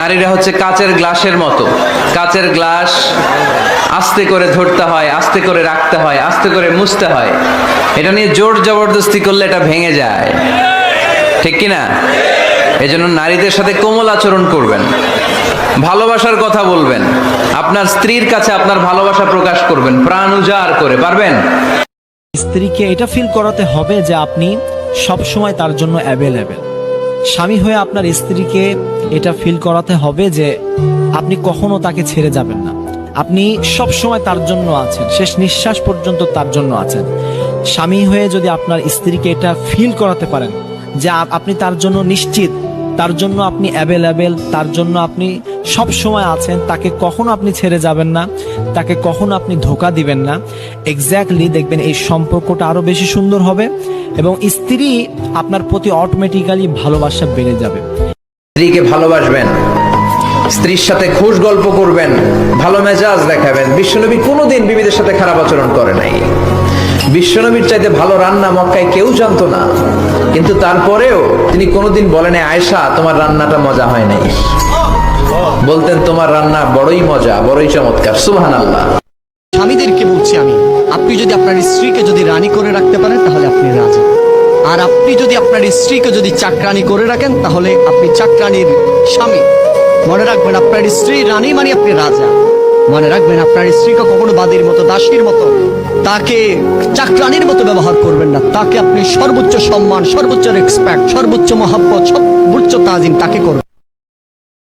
নারীরা হচ্ছে কাচের গ্লাসের মতো। কাচের গ্লাস আস্তে করে ধরতে হয়, আস্তে করে রাখতে হয়, আস্তে করে মুছতে হয়। এটা নিয়ে জোর জবরদস্তি করলে এটা ভেঙে যায়। ঠিক কিনা? এই জন্য নারীদের সাথে কোমল আচরণ করবেন। ভালোবাসার কথা বলবেন। আপনার স্ত্রীর কাছে আপনার ভালোবাসা প্রকাশ করবেন। প্রাণ উজাড় করে, পারবেন? স্ত্রীকে এটা ফিল করাতে হবে যে আপনি সব সময় তার জন্য অ্যাভেলেবেল স্বামী হয়ে আপনার স্ত্রীকে এটা ফিল করাতে হবে যে আপনি কখনো তাকে ছেড়ে যাবেন না। আপনি সব সময় তার জন্য আছেন, শেষ নিঃশ্বাস পর্যন্ত তার জন্য আছেন। স্বামী হয়ে যদি আপনার স্ত্রীকে এটা ফিল করাতে পারেন যে আপনি তার জন্য নিশ্চিত তার জন্য আপনি অ্যাভেলেবেল তার জন্য আপনি সব সময় আছেন, তাকে কখনো আপনি ছেড়ে যাবেন না, তাকে কখনো আপনি ধোকা দিবেন না। এক্স্যাক্টলি দেখবেন এই সম্পর্কটা আরও বেশি সুন্দর হবে এবং স্ত্রী আপনার প্রতি অটোমেটিক্যালি ভালোবাসা বেড়ে যাবে। স্ত্রীকে ভালোবাসবেন, স্ত্রীর সাথে খুশ গল্প করবেন, ভালো মেজাজ দেখাবেন। বিশ্বনবী কোনোদিন বিবিদের সাথে খারাপ আচরণ করে নাই। বিশ্বনবীর চাইতে ভালো রান্না মক্কায় কেউ জানতো না। কিন্তু তারপরেও তিনি কোনোদিন বলেন আয়সা তোমার রান্নাটা মজা হয় নাই। বলতেন, তোমার রান্না বড়ই মজা, বড়ই চমৎকার। সুবহান আল্লাহ স্বামীদেরকে বলছি আমি, আপনি যদি আপনার স্ত্রীকে যদি রানী করে রাখতে পারেন, তাহলে আপনি রাজা। আর আপনি যদি আপনার স্ত্রীকে যদি চাকরানি করে রাখেন, তাহলে আপনি চাকরানির স্বামী। মনে রাখবেন, আপনার স্ত্রী রানী মানে আপনি রাজা। মনে রাখবেন, আপনার স্ত্রীকে কখনো বাদীর মতো, দাসীর মতো, তাকে চাকরানির মতো ব্যবহার করবেন না। তাকে আপনি সর্বোচ্চ সম্মান, সর্বোচ্চ রেসপেক্ট সর্বোচ্চ মহাব্বত, সর্বোচ্চ তাজিম তাকে করবেন।